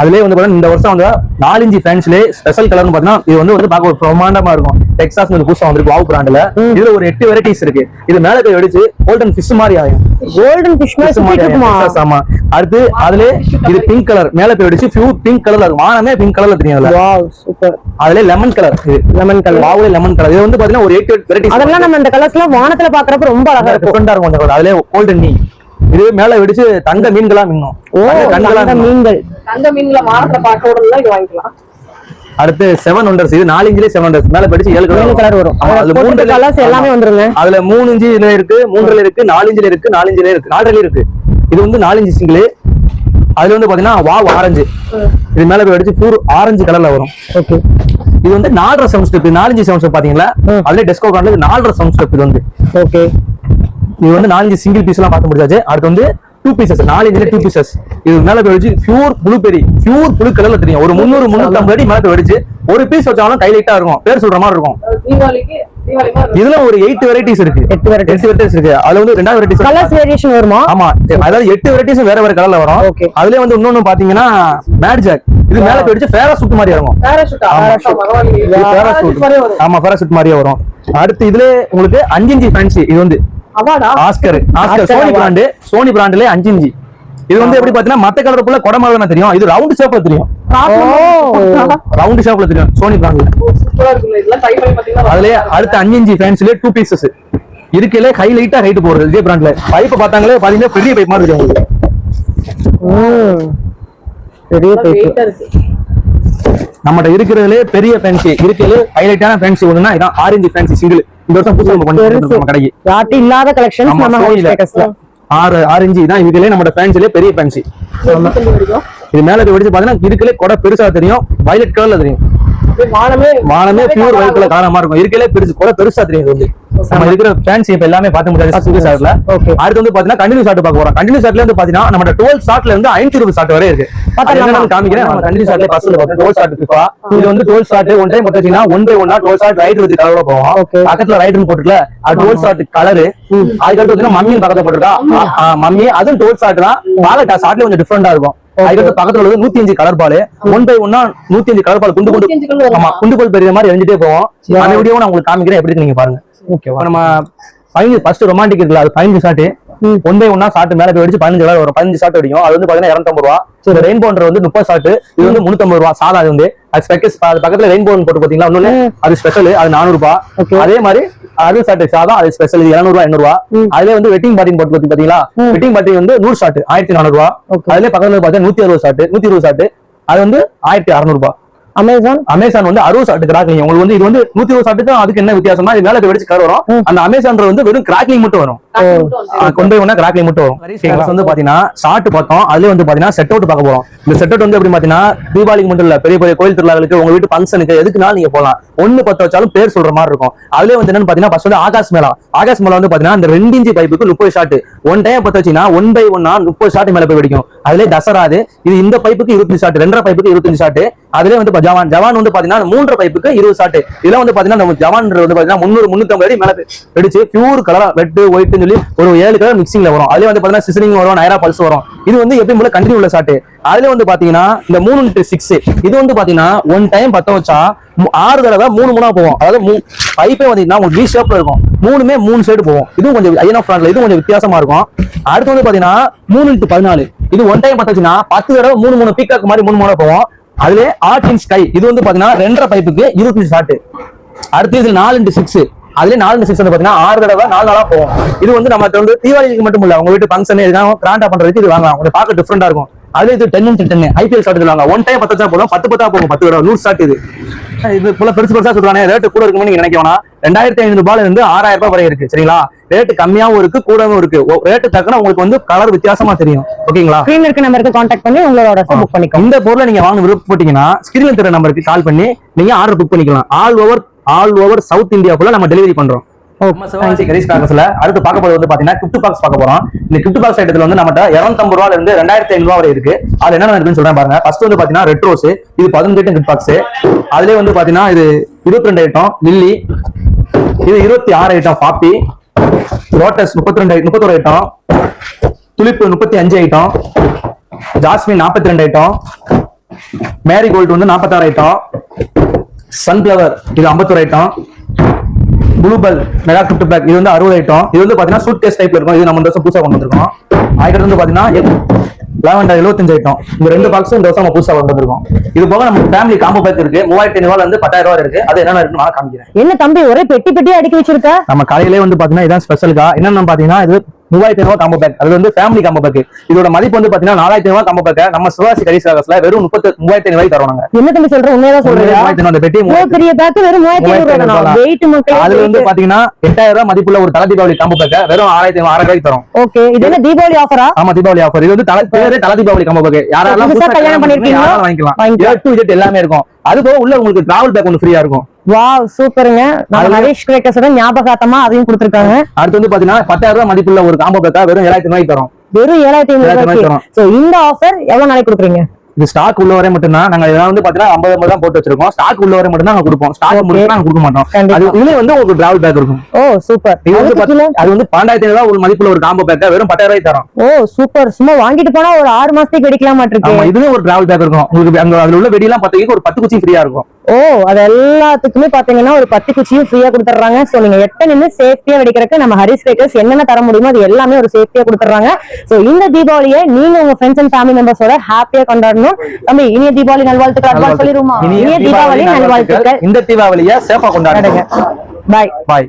Speaker 2: அதுலயே வந்து இந்த வருஷம் வந்து நாலஞ்சு ஃபேன்ஸ்ல ஸ்பெஷல் கலர்னு பாத்தீங்கன்னா இது வந்து வந்து பார்க்க ஒரு பிரமாண்டமா இருக்கும். டெக்சாஸ் வந்து புதுசா வந்திருக்கு வாவ் பிராண்ட்ல இதுல ஒரு எட்டு வெரைட்டிஸ் இருக்கு. இது மேல போய் வெடிச்சு கோல்டன் ஃபிஷ் மாதிரி ஆகும்.
Speaker 1: கோல்டன் ஃபிஷ் மாதிரி
Speaker 2: ஆமா. அடுத்து அதுல இது பிங்க் கலர் மேல போய் வெடிச்சு பியூர் பிங்க் கலர்ல இருக்கும். வானமே பிங்க் கலர்ல தெரியும்
Speaker 1: வாவ் சூப்பர்
Speaker 2: அதுல லெமன் கலர்
Speaker 1: லெமன் கலர்
Speaker 2: வாவுல லெமன் கலர் இது வந்து பாத்தீங்கன்னா ஒரு எட்டு வெரைட்டிஸ்
Speaker 1: அதெல்லாம் நம்ம இந்த கலர்ஸ்லாம் வானத்துல பாக்குறப்ப ரொம்ப அழகா இருக்கும்.
Speaker 2: டிஃபரெண்டா இருக்கும் அதுல கோல்டன் மீன் இது மேல வெடிச்சு தங்க மீன்களா மின்னும். தங்க
Speaker 1: தங்க. மீன்கள்
Speaker 3: தங்க மீன்ல வானத்துல பார்க்க விடலாம் இது வாங்கிக்கலாம்.
Speaker 2: அடுத்து செவன் ஒண்டர்ஸ் இது நாலு இன்ச்சிலே செவன் ஒண்டர்ஸ் மேல படிச்சு ஏழு கலர்
Speaker 1: கலர் வரும்.
Speaker 2: அதுல மூன்று
Speaker 1: கலர்ஸ் எல்லாமே வந்துருங்க.
Speaker 2: அதுல மூணு இன்ச்சு இதுல இருக்கு மூன்றுல இருக்கு நாலு இன்ச்சுல இருக்கு நாலு இன்ச்சுல இருக்கு நாலரை இருக்கு. இது வந்து நாலு இன்ச்சு சிங்கிள் அதுல வந்து பாத்தீங்கன்னா வாவ் ஆரஞ்சு. இது மேல போய் அடிச்சு பூர் ஆரஞ்சு கலர்ல வரும்.
Speaker 1: ஓகே.
Speaker 2: இது வந்து நாலரை சவுண்ட் ஸ்டெப் நாலஞ்சு சவுண்ட் ஸ்டெப் பாத்தீங்களா? அதுல டெஸ்கோ கார்டுல நாலரை சவுண்ட் ஸ்டெப் இது வந்து.
Speaker 1: ஓகே.
Speaker 2: இது வந்து நாலஞ்சு சிங்கிள் பீஸ் எல்லாம் பார்க்க முடியாது அடுத்து வந்து டூ பீசஸ் நாலு இன்ச்சுல டூ பீசஸ் இது மேல போய் வச்சு பியூர் ப்ளூபெரி பியூர் புழு கலர்ல தெரியும். ஒரு முந்நூறு முந்நூத்தி அடி மேல வெடிச்சு ஒரு பீஸ் வச்சாலும் கை லைட்டா இருக்கும். பேர் சொல்ற மாதிரி இருக்கும்.
Speaker 3: தீபாவளிக்கு தீபாவளி மாதிரி
Speaker 2: இதுல ஒரு எயிட் வெரைட்டிஸ் இருக்கு.
Speaker 1: எட்டு varieties.
Speaker 2: எட்டு வெரைட்டிஸ் இருக்கு. அதுல வந்து ரெண்டாவது வெரைட்டிஸ்
Speaker 1: கலர்ஸ் வேரியேஷன் வருமா?
Speaker 2: ஆமா. அதாவது எட்டு வெரைட்டிஸ் வேற வேற கலர்ல வரும். அதுலயே வந்து இன்னொன்னு பாத்தீங்கன்னா மேட்ஜாக் இது மேல போய் வச்சு ஃபேரா சுட்டு மாதிரி இருக்கும் இது
Speaker 3: Parachute.
Speaker 2: Parachute.
Speaker 3: மாதிரியே வரும்.
Speaker 2: ஆமா பேராசூட் மாதிரியே வரும். அடுத்து இதுல உங்களுக்கு அஞ்சு இன்ச்சி ஃபேன்சி இது வந்து Oscar Oscar Sony. Brand Sony பிராண்ட்ல அஞ்சு இன்ச்சி இது வந்து எப்படி பாத்தீங்கன்னா மத்த கலர் புள்ள கொடமால தெரியும். இது ரவுண்ட் ஷேப்ல தெரியும். ரவுண்ட் ஷேப்ல தெரியும் சோனி பிராண்ட்ல. அதுலயே அடுத்த அஞ்சு இன்ச்சி ஃபேன்ஸ்ல டூ பீசஸ் இருக்கல ஹை லைட்டா ஹைட் போடுறது இதே பிராண்ட்ல. பைப் பார்த்தாங்களே பாத்தீங்கன்னா பெரிய பைப் மாதிரி தெரியும்.
Speaker 1: பெரிய
Speaker 3: இருக்கு.
Speaker 2: நம்மகிட்ட இருக்கிறதுலே பெரிய ஃபேன்சி இருக்கிறதுல ஹைலைட்டான ஃபேன்சி ஒண்ணுனா இதான் ஆரஞ்சு ஃபேன்சி சிங்கிள் இந்த வருஷம் புதுசா நம்ம பண்ணி
Speaker 1: பெருசு.
Speaker 2: நம்ம கடைக்கு.
Speaker 1: யார்ட்டும் இல்லாத கலெக்ஷன்ஸ் நம்ம
Speaker 2: Sony
Speaker 1: ஹவுஸ்
Speaker 2: ல.
Speaker 1: பேக்கர்ஸ்ல
Speaker 2: ஆறு ஆறு இன்ச்சு தான் இதுலயே நம்ம ஃபேன்சிலே பெரிய ஃபேன்சி இது மேல போய் வெடிச்சு பாத்தீங்கன்னா இருக்கலே கொடை பெருசா தெரியும் வயலட் கலர்ல தெரியும்.
Speaker 3: வானமே
Speaker 2: வானமே பியூர் ஒயிட் கலர் காரணமா இருக்கும். இருக்கலே பெருசு கொடை பெருசா தெரியும் இது வந்து நம்ம இருக்கிற ஃபேன்சி இப்ப எல்லாமே பார்த்து முடியாது. ஆகல
Speaker 1: Okay.
Speaker 2: அடுத்து வந்து பாத்தீங்கன்னா கண்டினியூ ஷாட் பார்க்க போறோம். கண்டினியூ ஷாட்ல வந்து பாத்தீங்கன்னா நம்ம டுவெல் ஷாட்ல இருந்து ஐநூத்தி இருபது ஷாட் வரை இருக்கு. நான் காமிக்கிறேன். கண்டினியூ ஷாட்ல ஃபர்ஸ்ட் பார்த்தோம் டுவெல் ஷாட் ஃபிஃபா இது வந்து டுவெல் ஷாட் ஒன் டைம் பார்த்தீங்கன்னா ஒன் பை ஒன்னா டுவெல் ஷாட் ரைட் வித் கலரோட போவோம். பக்கத்துல ரைட்னு போட்டுல அது டுவெல் ஷாட் கலரு அதுக்கடுத்து பாத்தீங்கன்னா மம்மி பக்கத்துல போட்டுருக்கா? மம்மி. அதுவும் டுவெல் ஷாட் தான். பாலக்கா ஷாட்ல கொஞ்சம் டிஃபரெண்டா இருக்கும். அதுக்கடுத்து பக்கத்துல உள்ளது நூத்தி அஞ்சு கலர் பால் ஒன் பை ஒன்னா நூத்தி அஞ்சு கலர் பால் குண்டு குண்டு
Speaker 3: 105 colour வருமா?
Speaker 2: ஆமா குண்டு கோல் பெரிய மாதிரி எரிஞ்சிட்டே போவோம். அந்த வீடியோ நான் உங்களுக்கு காமிக்கிறேன். எப்படி நீங்க பாருங்க.
Speaker 1: ஓகே
Speaker 2: நம்ம பதினஞ்சு ஃபர்ஸ்ட் ரொமான்டிக் இருக்குல்ல அது பதினஞ்சு ஷாட் ஒன் பை ஒன்னா ஷாட் மேல போய் அடிச்சு பதினஞ்சு கலர் வரும். பதினஞ்சு ஷாட் அடிக்கும் அது வந்து பாத்தீங்கன்னா இரநூத்தம்பது ரூபா. சரி ரெயின்போன்ற வந்து முப்பது ஷாட் இது வந்து முன்னூத்தம்பது ரூபா. சாதா அது வந்து. அது ஸ்பெக்கஸ் அது பக்கத்துல ரெயின்போன் போட்டு பாத்தீங்களா? ஒண்ணு அது ஸ்பெஷல் அது நானூறு
Speaker 1: Okay.
Speaker 2: அதே மாதிரி அது ஷாட் சாதா அது ஸ்பெஷல் இருநூறு ரூபா எண்ணூறு ரூபா அதுல வந்து வெட்டிங் பார்ட்டி போட்டு பாத்தி- பாத்தீங்களா? வெட்டிங் பார்ட்டி வந்து நூறு ஷாட் ஆயிரத்தி நானூறு ரூபா. அதுல பக்கத்துல பாத்தீங்கன்னா நூத்தி அறுபது ஷாட் நூத்தி இருபது ஷாட் அது வந்து ஆயிரத்தி அறுநூறு ரூபாய்
Speaker 1: அமேசான்
Speaker 2: அமேசான் வந்து அறுபது ஷாட்டு கிராக்லிங் உங்களுக்கு வந்து இது வந்து நூத்தி இருபது ஷாட்டுக்கும் அதுக்கு என்ன வித்தியாசம்னா இது மேல வெடிச்சு கலர் வரும். அந்த அமேசான் வந்து வெறும் கிராக்லிங் மட்டும் வரும். கொண்டு போய் ஒண்ணா கிராக்லிங் மட்டும் வரும். வந்து பாத்தீங்கன்னா ஷார்ட் பார்த்தோம். அதுல வந்து பாத்தீங்கன்னா செட் அவுட் பார்க்க போறோம். இந்த செட் அவுட் வந்து எப்படி பாத்தீங்கன்னா தீபாவளிக்கு மட்டும் இல்ல பெரிய பெரிய கோயில் திருவிழாக்களுக்கு உங்க வீட்டு ஃபங்க்ஷனுக்கு எதுக்குனாலும் நீங்க போலாம். ஒண்ணு பத்து வச்சாலும் பேர் சொல்ற மாதிரி இருக்கும். அதுல வந்து என்னன்னு பாத்தீங்கன்னா ஃபர்ஸ்ட் வந்து ஆகாஷ் மேலா ஆகாஷ் மேலா வந்து பாத்தீங்கன்னா இந்த ரெண்டு இன்ச்சு பைப்புக்கு முப்பது ஷாட் ஒன் டைம் பத்து வச்சீங்கன்னா ஒன் பை ஒன்னா முப்பது ஷாட் மேல போய் வெடிக்கும். அதுல தசராது இது இந்த பைப்புக்கு இருபத்தஞ்சு ஷாட் ரெண்டரை பைப்புக்கு இருபத்தஞ்சு ஷாட் அதுல வந்து ஜவான் ஜவான் வந்து பாத்தீங்கன்னா மூன்றரை பைப்புக்கு இருபது ஷாட் இதெல்லாம் வந்து பாத்தீங்கன்னா நம்ம ஜவான் வந்து பாத்தீங்கன்னா முந்நூறு முன்னூத்தி அடி மேல வெடிச்சு பியூர் கலரா ரெட் சொல்லி ஒரு ஏழு கலர் மிக்சிங்ல வரும். அதுல வந்து பாத்தீங்கன்னா சிசனிங் வரும் நயரா பல்ஸ் வரும். இது வந்து எப்பயும் போல கண்டினியூ உள்ள ஷாட் அதுல வந்து பாத்தீங்கன்னா இந்த மூணு சிக்ஸ் இது வந்து பாத்தீங்கன்னா ஒன் டைம் பத்த வச்சா ஆறு தடவை மூணு மூணா போவோம் அதாவது பைப்பே பாத்தீங்கன்னா உங்களுக்கு ஷேப்ல இருக்கும். மூணுமே மூணு சைடு போவோம் இதுவும் கொஞ்சம் ஐயன் ஆஃப் இது இதுவும் கொஞ்சம் வித்தியாசமா இருக்கும். அடுத்து வந்து பாத்தீங்கன்னா மூணு இன்ட்டு பதினாலு. இது ஒன் டைம் பத்த வச்சுன்னா பத்து தடவை மூணு மூணு பீக்காக்கு மாதிரி மூணு மூணு போவோம் அதுல ஆர்ட் இன் ஸ்கை இது வந்து பாத்தீங்கன்னா ரெண்டரை பைப்புக்கு இருபத்தஞ்சு சாட்டு அடுத்து இது நாலு இன்ட்டு சிக்ஸ் அதுல நாலு சிக்ஸ் வந்து பாத்தீங்கன்னா ஆறு தடவை நாலு நாளா போகும் இது வந்து நம்ம வந்து தீபாவளிக்கு மட்டும் இல்ல உங்க வீட்டு ஃபங்க்ஷன் எதுனா கிராண்டா பண்றதுக்கு இது வாங்கலாம். கொஞ்சம் பார்க்க டிஃப்ரெண்டா இருக்கும். அதுல இது டென் டென் ஐபிஎல் ஷாட் சொல்லுவாங்க ஒன் டைம் பத்து போதும். பத்து பத்தா போகும். பத்து தடவை. நூறு ஷாட் இது. இது போல பெருசு பெருசா சொல்றாங்க ரேட்டு கூட இருக்கும்னு நீங்க நினைக்க வேணாம். ரெண்டாயிரத்தி ஐநூறு ரூபாயில இருந்து ஆறாயிரம் ரூபாய் வரை இருக்கு. சரிங்களா? ரேட்டு கம்மியாவும் இருக்கு கூடவும் இருக்கு. ரேட்டு தக்கன உங்களுக்கு வந்து கலர் வித்தியாசமா தெரியும். ஓகேங்களா?
Speaker 1: ஸ்கிரீன் இருக்க நம்பருக்கு காண்டாக்ட் பண்ணி உங்களோட புக் பண்ணிக்கோங்க
Speaker 2: இந்த பொருளை நீங்க வாங்க விருப்பப்பட்டீங்கன்னா ஸ்கிரீன்ல தெரிய நம்பருக்கு கால் பண்ணி நீங்க ஆர்டர் புக் பண்ணிக்கலாம். All over all over South India ஃபுல்லா நம்ம டெலிவரி பண்றோம். கரீஸ் காக்கஸ்ல அடுத்து பார்க்க போறது வந்து பாத்தீங்கன்னா கிஃப்ட் பாக்ஸ் பார்க்க போறோம். இந்த கிஃப்ட் பாக்ஸ் ஐட்டத்துல வந்து நம்மகிட்ட இருநூத்தம்பது ரூபாயில இருந்து ரெண்டாயிரத்தி ஐநூறு வரை இருக்கு. அது என்னென்ன இருக்குன்னு சொல்றேன் பாருங்க. ஃபர்ஸ்ட் வந்து பாத்தீங்கன்னா ரெட் ரோஸ் இது பதினஞ்சு ஐட்டம் கிஃப்ட் பாக்ஸ் அதுலயே வந்து பாத்தீங்கன்னா இது இருபத்தி ரெண்டு ஐட்டம் லில்லி இது இருபத்தி ஆறு ஐட்டம் பாப்பி லோட்டஸ் முப்பத்தி ரெண்டு முப்பத்தொரு ஐட்டம் துளிப்பு முப்பத்தி அஞ்சு ஐட்டம் ஜாஸ்மின் நாற்பத்தி ரெண்டு ஐட்டம் மேரி கோல்டு வந்து நாற்பத்தாறு ஐட்டம் சன்ஃபிளவர் இது ஐம்பத்தொரு item bluebell mega gift pack இது வந்து அறுபது ஐட்டம் இது வந்து பாத்தீங்கன்னா சூட் கேஸ் டைப்ல இருக்கும். இது நம்ம இந்த வருஷம் புதுசா கொண்டு வந்திருக்கோம். அதுக்கடுத்து வந்து பாத்தீங்கன்னா லெவன்டா எழுபத்தஞ்சு ஐட்டம் இந்த ரெண்டு பாக்ஸும் இந்த வருஷம் நம்ம புதுசா கொண்டு வந்திருக்கோம். இது போக நம்ம ஃபேமிலி காம்போ பேக் இருக்கு. மூவாயிரத்தி ஐநூறு இருந்து பத்தாயிரம் ரூபாய் இருக்கு அது என்னென்ன இருக்குன்னு நான் காமிக்கிறேன்.
Speaker 1: என்ன தம்பி ஒரே பெட்டி பெட்டியா அடுக்கி வச்சிருக்க?
Speaker 2: நம்ம கடையிலே வந்து பாத்தீங்கன்னா இதான் ஸ்பெஷலுக்கா என்னன்னு பாத்தீங்கன்னா இது மூவாயிரத்தி ஐநூறு காம்போ பேக் அது வந்து ஃபேமிலி காம்போ பேக் இதோட மதிப்பு வந்து பாத்தீங்கன்னா நாலாயிரத்தி ஐநூறு காம்போ பேக் நம்ம சிவாசி கடைசி காசுல வெறும் முப்பத்தி மூவாயிரத்தி ஐநூறு தரோம் நாங்க.
Speaker 1: என்ன தம்பி சொல்ற? உண்மையதான் சொல்றியா?
Speaker 2: மூவாயிரத்தி ஐநூறு அந்த பெட்டி
Speaker 1: பெரிய பேக் வெறும் மூவாயிரத்தி ஐநூறு
Speaker 2: அதுல வந்து பாத்தீங்கன்னா எட்டாயிரம் ரூபாய் மதிப்புள்ள ஒரு தலை தீபாவளி காம்போ பேக்க வெறும் ஆயிரத்தி ஐநூறு ஆயிரம் ரூபாய்க்கு தரும்.
Speaker 1: ஓகே இது என்ன தீபாவளி ஆஃபரா
Speaker 2: ஆமா தீபாவளி ஆஃபர் இது வந்து தலை பேரு தலை தீபாவளி காம்போ பேக் யாரெல்லாம்
Speaker 1: கல்யாணம்?
Speaker 2: யாரெல்லாம் வாங்கிக்கலாம். எல்லாமே இருக்கும். அது போக உள்ள உங்களுக்கு டிராவல் பேக் ஒன்று ஃப்ரீயா இருக்கும்.
Speaker 1: வாவ் சூப்பருங்க ஹரிஷ் கிரேக்கர்ஸோட ஞாபகார்த்தமா அதையும் கொடுத்திருக்காங்க.
Speaker 2: அடுத்து வந்து பாத்தீங்கன்னா பத்தாயிரம் ரூபாய் மதிப்புள்ள ஒரு காம்போ பேக்கா வெறும் ஏழாயிரத்தி ரூபாய்க்கு தரும்.
Speaker 1: வெறும் ஏழாயிரத்தி ஐநூறு
Speaker 2: தரோம்.
Speaker 1: சோ இந்த ஆஃபர் எவ்வளவு நாளைக்கு கொடுக்குறீங்க?
Speaker 2: இது ஸ்டாக் உள்ள வரை மட்டும்தான். நாங்க இதெல்லாம் வந்து பாத்தீங்கன்னா ஐம்பது ஐம்பது தான் போட்டு வச்சிருக்கோம். ஸ்டாக் உள்ள வரை மட்டும் தான் நாங்க கொடுப்போம். ஸ்டாக். முடிச்சு நாங்க கொடுக்க மாட்டோம். அது இதுல வந்து உங்களுக்கு டிராவல் பேக் இருக்கும்.
Speaker 1: ஓ சூப்பர்
Speaker 2: இது வந்து பாத்தீங்கன்னா அது வந்து பன்னெண்டாயிரத்தி ஐநூறு ரூபாய் ஒரு மதிப்புள்ள ஒரு காம்போ பேக்கா வெறும் பத்தாயிரம் ரூபாய்க்கு தரும்.
Speaker 1: ஓ சூப்பர் சும்மா வாங்கிட்டு போனா ஒரு ஆறு மாசத்துக்கு வெடிக்கலாம் மாட்டிருக்கு
Speaker 2: இதுலயும் ஒரு டிராவல் பேக் இருக்கும். உங்களுக்கு அங்க அதுல உள்ள வெடியெல்லாம் பத்து ஒரு பத்து குச்சி ஃப்ரீயா இருக்கும்.
Speaker 1: ஓ அது எல்லாத்துக்குமே பாத்தீங்கன்னா ஒரு பத்து குச்சியும் ஃப்ரீயா கொடுத்துறாங்க சோ நீங்க எட்ட நின்று சேஃப்டியா வெடிக்கிறதுக்கு நம்ம ஹரிஸ் கிரேக்கர்ஸ் என்னென்ன தர முடியுமோ அது எல்லாமே ஒரு சேஃப்டியா கொடுத்துறாங்க சோ இந்த தீபாவளியை நீங்க உங்க ஃப்ரெண்ட்ஸ் அண்ட் ஃபேமிலி மெம்பர்ஸோட ஹாப்பியா கொண்டாடணும். தம்பி இனிய தீபாவளி நல்வாழ்த்துக்கள். அட்வான்ஸ் சொல்லிருமா? இனிய தீபாவளி நல்வாழ்த்துக்கள்.
Speaker 2: இந்த தீபாவளியை சேஃபா கொண்டாடுங்க.
Speaker 1: பாய்
Speaker 2: பாய்